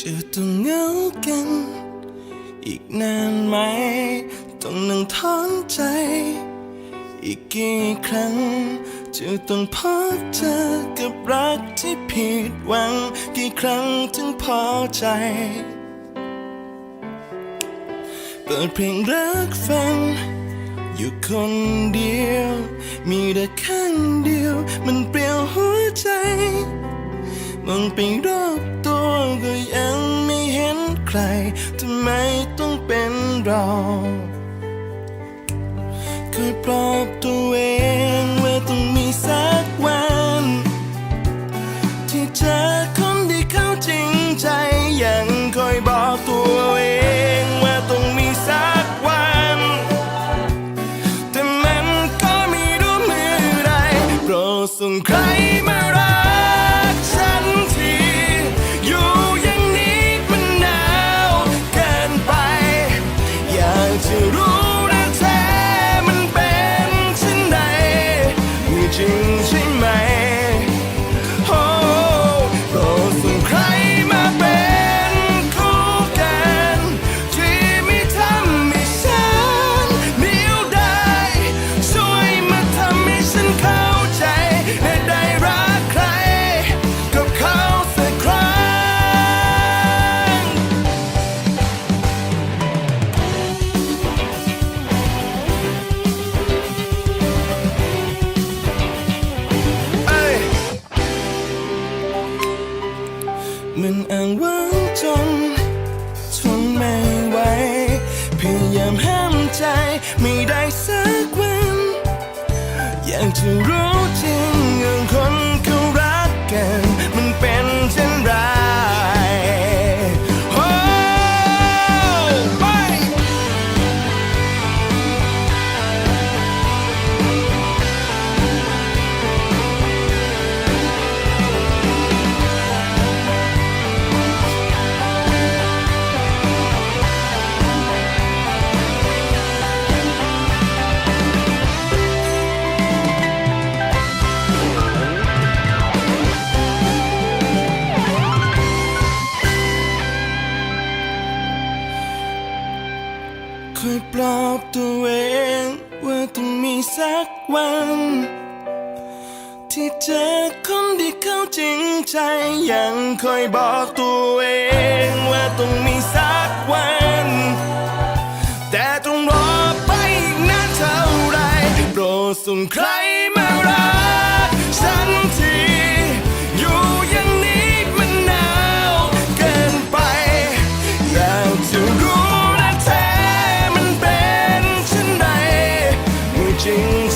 จะต้องเหงากัน อีกนานไหม ต้องนั่งท้อนใจ อีกกี่ครั้ง จะต้องพบเจอกับรักที่ผิดหวัง กี่ครั้งถึงพอใจ เปิดเพลงรักฟัง อยู่คนเดียว มีแต่ข้างเดียว มันเปลี่ยวหัวใจมองไปรอบ ใครทำไมต้องเป็นเราเคยปลอบตัวเองว่าต้องมีสักวัน ที่เจอคนที่เข้าจริงใจยังคอยบอกตัวเองว่าต้องมีสักวัน แต่มันก็ไม่รู้เมื่อไรโปรดส่งใคร มีจ มันอ้างว้างจนทนไม่ไหวพยายามห้ามใจไม่ได้สักวัน อยากจะรู้จริงเรื่องคน ปลอบตัวเองว่าต้องมีสักวัน ที่เจอคนที่เขาจริงใจ ยังคอยบอกตัวเองว่าต้องมีสักวัน แต่ต้องรอไปอีกนานเท่าไรโปรดส่งใครมารั changing